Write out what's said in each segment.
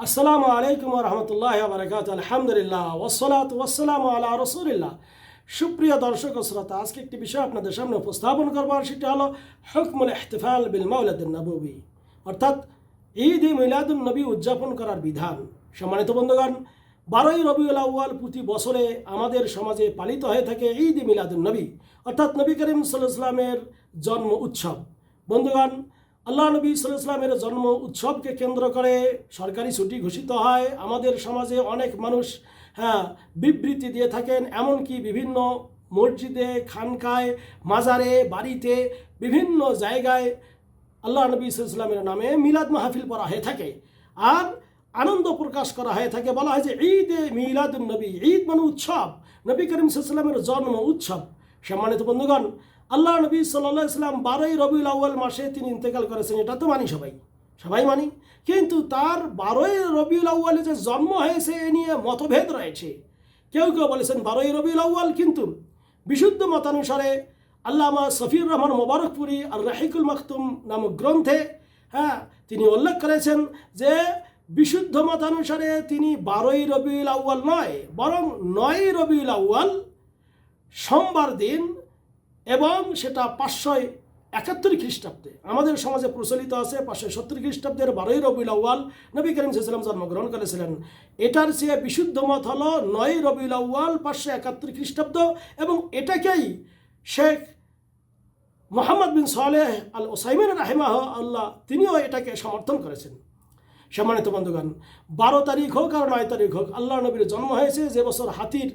আসসালামু আলাইকুম রহমতুল্লাহ বারকাত আলহামদুলিল্লাহ ওসলাত ওসালাম আলা রসুলিল্লাহ। সুপ্রিয় দর্শক শ্রোতা, আজকে একটি বিষয় আপনাদের সামনে উপস্থাপন করবার সেটি হলো হকমুল ইহতিফাল বিল মাউলাদুল নবী অর্থাৎ ঈদ ই মিলাদুল নবী উদযাপন করার বিধান। সম্মানিত বন্ধুগণ, বারোই রবিউল প্রতি বছরে আমাদের সমাজে পালিত হয়ে থাকে ঈদ মিলাদুল নবী। অর্থাৎ নবী করিম সাল্লামের জন্ম উৎসব। বন্ধুগণ আল্লাহ নবী সাল্লামের জন্ম উৎসবকে কেন্দ্র করে সরকারি ছুটি ঘোষিত হয়। আমাদের সমাজে অনেক মানুষ হ্যাঁ বিবৃতি দিয়ে থাকেন, এমনকি বিভিন্ন মসজিদে, খানকায়, মাজারে, বাড়িতে, বিভিন্ন জায়গায় আল্লাহ নবী সাল্লামের নামে মিলাদ মাহফিল পড়া হয়ে থাকে। আর আনন্দ প্রকাশ করা হয়ে থাকে। বলা হয় যে ঈদ এ মিলাদুল নবী, ঈদ মানে উৎসব। নবী করিম সাল্লামের জন্ম উৎসব। সম্মানিত বন্ধুগণ আল্লাহ নবী সাল্লাহ ইসলাম বারোই রবিউল আউ্য়াল মাসে তিনি ইন্তেকাল করেছেন, এটা তো মানি সবাই। সবাই মানি। কিন্তু তার বারোই রবিউল আউ্য়ালে যে জন্ম হয়েছে, এ নিয়ে মতভেদ রয়েছে। কেউ কেউ বলেছেন বারোই রবিউল আউ্য়াল, কিন্তু বিশুদ্ধ মতানুসারে আল্লামা সফির রহমান মোবারকপুরি আর রাহিকুল মাখতুম নামক গ্রন্থে হ্যাঁ তিনি উল্লেখ করেছেন যে বিশুদ্ধ মতানুসারে তিনি বারোই রবিউল আউ্য়াল নয়, বরং নয় রবিউল আউ্য়াল সোমবার দিন এবং সেটা পাঁচশো একাত্তর খ্রিস্টাব্দে। আমাদের সমাজে প্রচলিত আছে পাঁচশো সত্তর খ্রিস্টাব্দের বারোই রবিউল আউ্য়াল নবী করিম সাল্লাম জন্মগ্রহণ করেছিলেন। এটার চেয়ে বিশুদ্ধ মত হলো নয় রবিউল আউ্য়াল পাঁচশো একাত্তর খ্রিস্টাব্দ এবং এটাকেই শেখ মোহাম্মদ বিন সালেহ আল ওসাইমিন রাহেমাহ আল্লাহ তিনিও এটাকে সমর্থন করেছেন। সম্মানিত বন্ধুগণ, বারো তারিখ হোক আর নয় তারিখ হোক, আল্লাহ নবীর জন্ম হয়েছে যে বছর হাতির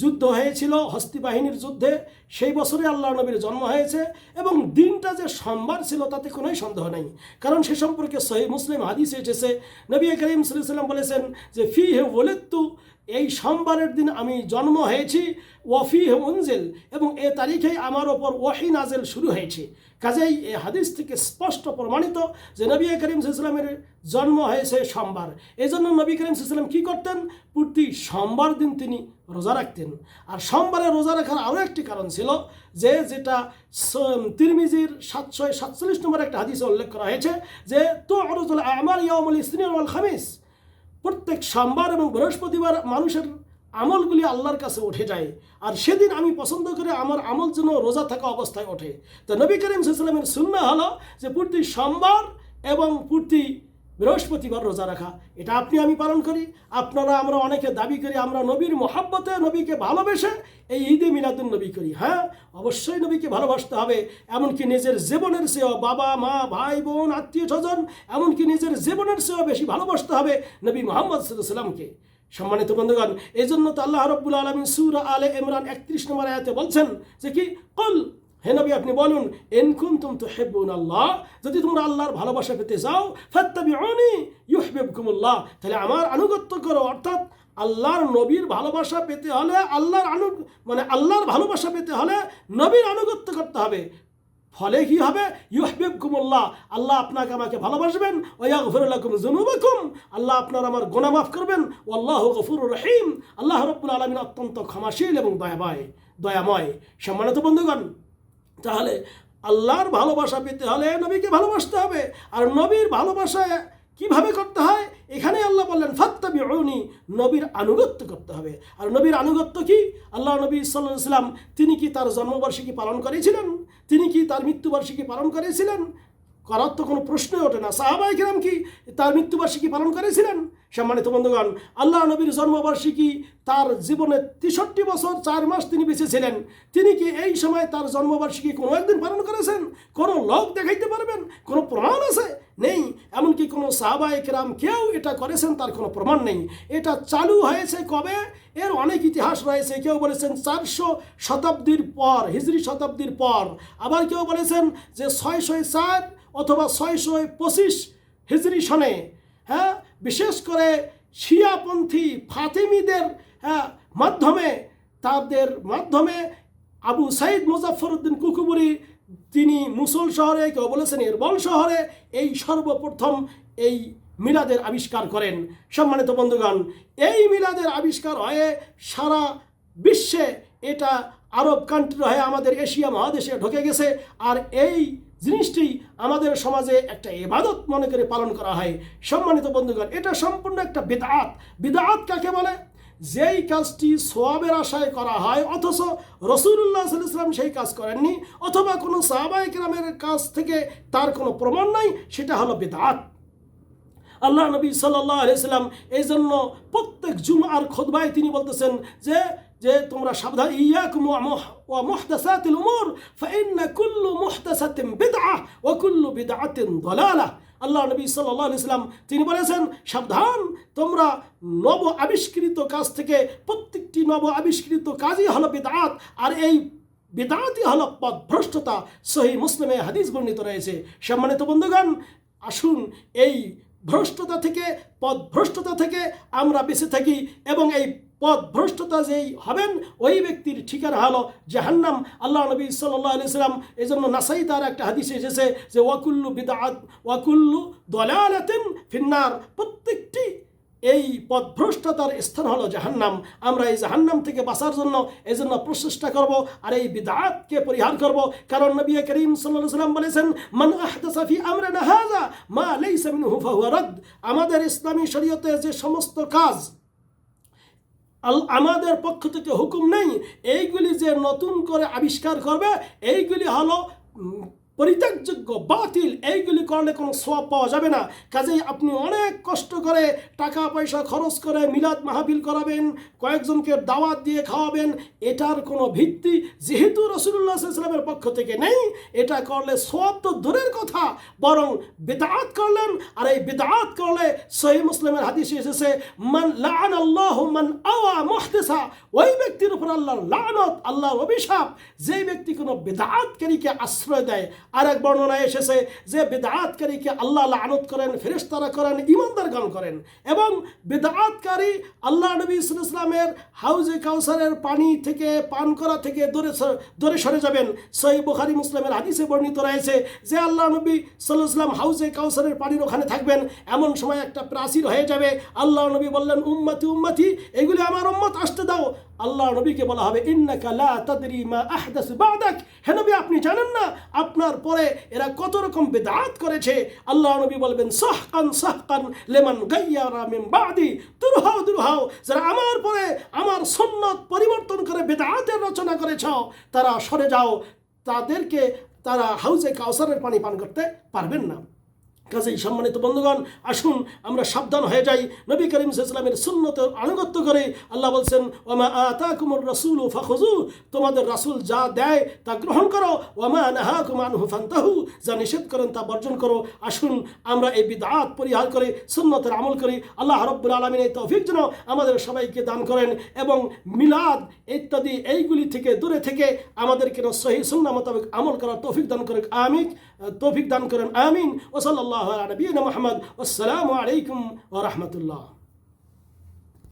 যুদ্ধ হয়েছিল, হস্তি বাহিনীর যুদ্ধে। সেই বছরে আল্লাহ নবীর জন্ম হয়েছে এবং দিনটা যে সোমবার ছিল তাতে কোনোই সন্দেহ নেই। কারণ সে সম্পর্কে সহি মুসলিম হাদিস এসেছে। নবী করিম সাল্লাম বলেছেন যে ফি হে বলেত্তু এই সোমবারের দিন আমি জন্ম হয়েছি, ওয়াফি উনজেল, এবং এ তারিখেই আমার ওপর ওয়াহি নাজেল শুরু হয়েছে। কাজেই এ হাদিস থেকে স্পষ্ট প্রমাণিত যে নবী করিম সাল্লামের জন্ম হয়েছে সোমবার। এই জন্য নবী করিম সাল্লাম কী করতেন? প্রতি সোমবার দিন তিনি রোজা রাখতেন। আর সোমবারে রোজা রাখার আরও একটি কারণ ছিল যে যেটা তিরমিজির সাতশো সাতচল্লিশ নম্বর একটা হাদিসে উল্লেখ করা হয়েছে যে তো অরজুল আমার ইয়ামুল ওয়াল খামিস। প্রত্যেক সোমবার এবং বৃহস্পতিবার মানুষের আমলগুলি আল্লাহর কাছে উঠে যায়। আর সেদিন আমি পছন্দ করে আমার আমল যেন রোজা থাকা অবস্থায় ওঠে। তো নবী করিম সাল্লামের সুন্না হলো যে, প্রতি সোমবার এবং প্রতি বৃহস্পতিবার রোজা রাখা। এটা আপনি আমি পালন করি। আপনারা আমরা অনেকে দাবি করি, আমরা নবীর মহাব্বতে নবীকে ভালোবেসে এই ঈদে মিলাদুল নবী করি। হ্যাঁ অবশ্যই নবীকে ভালোবাসতে হবে। এমনকি নিজের জীবনের চেয়েও বাবা, মা, ভাই, বোন, আত্মীয়, স্বজন, এমনকি নিজের জীবনের চেয়েও বেশি ভালোবাসতে হবে নবী মোহাম্মদ সাল্লামকে সম্মানিত বন্ধুগণ এই জন্য তো আল্লাহ রব্বুল আলমী সুর আলে ইমরান একত্রিশ নম্বর আয়াতে বলছেন যে কি? কল হে নবী, আপনি বলুন এনকুম তুম তো হেব্বুন আল্লাহ যদি তোমরা আল্লাহর ভালোবাসা পেতে চাও ফাত্তাবি অনি ইউহবেবকুমুল্লাহ তাহলে আমার আনুগত্য করো। অর্থাৎ আল্লাহর নবীর ভালোবাসা পেতে হলে আল্লাহর আনু মানে আল্লাহর ভালোবাসা পেতে হলে নবীর আনুগত্য করতে হবে। ফলে কি হবে? ইউহবিব কুমুল্লাহ আল্লাহ আপনাকে আমাকে ভালোবাসবেন ওয়া গফরুল্লাকুম জুনুবাকুম আল্লাহ আপনার আমার গোনা মাফ করবেন আল্লাহ গফুর রহিম আল্লাহ রব্বুল আলমিন অত্যন্ত ক্ষমাশীল এবং দয়াময় দয়াময়। সম্মানিত বন্ধুগণ তাহলে আল্লাহর ভালোবাসা পেতে হলে নবীকে ভালোবাসতে হবে। আর নবীর ভালোবাসা কীভাবে করতে হয়? এখানে আল্লাহ বললেন ফাত্তাবি অনি নবীর আনুগত্য করতে হবে। আর নবীর আনুগত্য কি? আল্লাহ নবী সাল্লাম তিনি কি তার জন্মবার্ষিকী পালন করেছিলেন? তিনি কি তার মৃত্যুবার্ষিকী পালন করেছিলেন? করার তো কোনো প্রশ্নই ওঠে না। সাহাবাই কিরাম কি তার মৃত্যুবার্ষিকী পালন করেছিলেন? সম্মানিত বন্ধুগণ, আল্লাহ নবীর জন্মবার্ষিকী তার জীবনে তেষট্টি বছর চার মাস তিনি বেঁচে ছিলেন তিনি কি এই সময় তার জন্মবার্ষিকী কোনো একদিন পালন করেছেন? কোনো লোক দেখাইতে পারবেন? কোনো প্রমাণ আছে? নেই। এমনকি কোনো সাহাবাই কিরাম কেউ এটা করেছেন, তার কোনো প্রমাণ নেই। এটা চালু হয়েছে কবে? এর অনেক ইতিহাস রয়েছে। কেউ বলেছেন চারশো শতাব্দীর পর, হিজরি শতাব্দীর পর। আবার কেউ বলেছেন যে ছয়শো চার অথবা ছয়শো পঁচিশ হিজরি সনে। হ্যাঁ? বিশেষ করে শিয়াপন্থী ফাতেমিদের হ্যাঁ মাধ্যমে, তাদের মাধ্যমে আবু সাইদ মুজাফরউদ্দিন কুকুবুরি, তিনি মুসল শহরে, কেউ বলেছেন এরবল শহরে, এই সর্বপ্রথম এই মিলাদের আবিষ্কার করেন। সম্মানিত বন্ধুগণ, এই মিলাদের আবিষ্কার হয়ে সারা বিশ্বে এটা আরব কান্ট্রি হয়ে আমাদের এশিয়া মহাদেশে ঢুকে গেছে, আর এই জিনিসটি আমাদের সমাজে একটা এবাদত মনে করে পালন করা হয়। সম্মানিত বন্ধুগণ, এটা সম্পূর্ণ একটা বিদাত বেদাত কাকে বলে? যেই কাজটি সোয়াবের আশায় করা হয়, অথচ রসুল্লাহ সাল্লাম সেই কাজ করেননি, অথবা কোনো সাহাবাহিক রামের কাছ থেকে তার কোনো প্রমাণ নাই, সেটা হলো বেদাত আল্লাহ নবী সাল্লাহ আলিয়াল্লাম এই জন্য প্রত্যেক জুমার খোদবায় তিনি বলতেছেন যে যে তোমরা সাবধান, ইয়াকুম ওয়া মুহদাসাতিল উমুর, ফাইন্না কুল্লু মুহদাসাতিন বিদআহ ওয়া কুল্লু বিদআতিন আল্লাহ নবী সাল্লাহ ইসলাম তিনি বলেছেন, সাবধান, তোমরা নব আবিষ্কৃত কাজ থেকে প্রত্যেকটি নব আবিষ্কৃত কাজই হলো বিদাত আর এই বিদাতই হলো পদভ্রষ্টতা সহি মুসলিমে হাদিস বর্ণিত রয়েছে। সম্মানিত বন্ধুগণ, আসুন এই ভ্রষ্টতা থেকে পদভ্রষ্টতা থেকে আমরা বেঁচে থাকি এবং এই পদ ভ্রষ্টতা যেই হবেন, ওই ব্যক্তির ঠিকানা হলো জাহান্নাম। আল্লাহ নবী সাল্লাহ আলিয়াল্লাম এই জন্য নাসাই তার একটা হাদিসে এসেছে যে, ওয়াকুল্লু বিদাত ওয়াকুল্লু দলালাতেন ফিন্নার। প্রত্যেকটি এই পদভ্রষ্টতার স্থান হলো জাহান্নাম। আমরা এই জাহান্নাম থেকে বাঁচার জন্য এই জন্য প্রচেষ্টা করব আর এই বিদাতকে পরিহার করব। কারণ নবী করিম সাল্লাল্লাহু সাল্লাম বলেছেন, মান আহদাসা ফি আমরিনা হাযা মা লাইসা মিনহু ফাহুয়া রাদ। আমাদের ইসলামী শরীয়তে যে সমস্ত কাজ আল আমাদের পক্ষ থেকে হুকুম নেই। এইগুলি যে নতুন করে আবিষ্কার করবে এইগুলি হলো পরিত্যাগযোগ্য, বাতিল, এইগুলি করলে কোনো সোয়াব পাওয়া যাবে না। কাজেই আপনি অনেক কষ্ট করে টাকা পয়সা খরচ করে মিলাদ মাহফিল করাবেন, কয়েকজনকে দাওয়াত দিয়ে খাওয়াবেন, এটার কোনো ভিত্তি যেহেতু রসুল্লাহ ইসলামের পক্ষ থেকে নেই, এটা করলে সোয়াব তো দূরের কথা, বরং বেদাত করলেন, আর এই বেদাত করলে সহি মুসলিমের হাদিসে এসেছে, মান লান আল্লাহ মান আওয়া মুহদিসা ওই ব্যক্তির উপর আল্লাহর লানত, আল্লাহর অভিশাপ যে ব্যক্তি কোনো বেদাতকারীকে আশ্রয় দেয় আর এক বর্ণনায় এসেছে যে বেদাতকারীকে আল্লাহ লানত করেন, ফেরেশতারা করেন ইমানদার গান করেন। এবং বেদাতকারী আল্লাহ নবী ইসলামের হাউজে কাউসারের পানি থেকে, পান করা থেকে দূরে দূরে সরে যাবেন। সহি বুখারি মুসলিমের হাদিসে বর্ণিত রয়েছে যে আল্লাহ নবী ইসলাম হাউজে কাউসারের পানির ওখানে থাকবেন। এমন সময় একটা প্রাচীর হয়ে যাবে। আল্লাহ নবী বললেন, উম্মতি উম্মতি, এগুলি আমার উম্মত, আসতে দাও। আল্লাহ নবীকে বলা হবে হে নবী, আপনি জানেন না, আপনার পরে এরা কত রকম বেদাত করেছে। আল্লাহ নবী বলবেন, সাহকান সাহকান লেমান গাইয়ারা মিন বাদি। দুরহাও দুরহাও যারা আমার পরে আমার সুন্নত পরিবর্তন করে বেদাতের রচনা করেছ, তারা সরে যাও। তাদেরকে তারা হাউজে কাউসারের পানি পান করতে পারবেন না। কাজেই সম্মানিত বন্ধুগণ, আসুন আমরা সাবধান হয়ে যাই। নবী করিম ইসলামের সুন্নত আনুগত্য করে আল্লাহ বলছেন ওমা আতা কুমর রসুল ফাখুজু তোমাদের রাসুল যা দেয় তা গ্রহণ করো। ওমা নাহা কুমান হুফান্তাহু যা নিষেধ করেন তা বর্জন করো। আসুন আমরা এই বিদাত পরিহার করে, সুন্নতের আমল করি। আল্লাহ রব্বুল আলমিন এই তৌফিক যেন আমাদের সবাইকে দান করেন এবং মিলাদ ইত্যাদি এইগুলি থেকে দূরে থেকে আমাদেরকে সহি সুন্না মোতাবেক আমল করার তৌফিক দান করেন আমিক তৌফিক দান করেন। আমিন। ওসল্লাহ নবীন মোহাম্মদ আসসালামু আলাইকুম ওরহমতুল্লাহ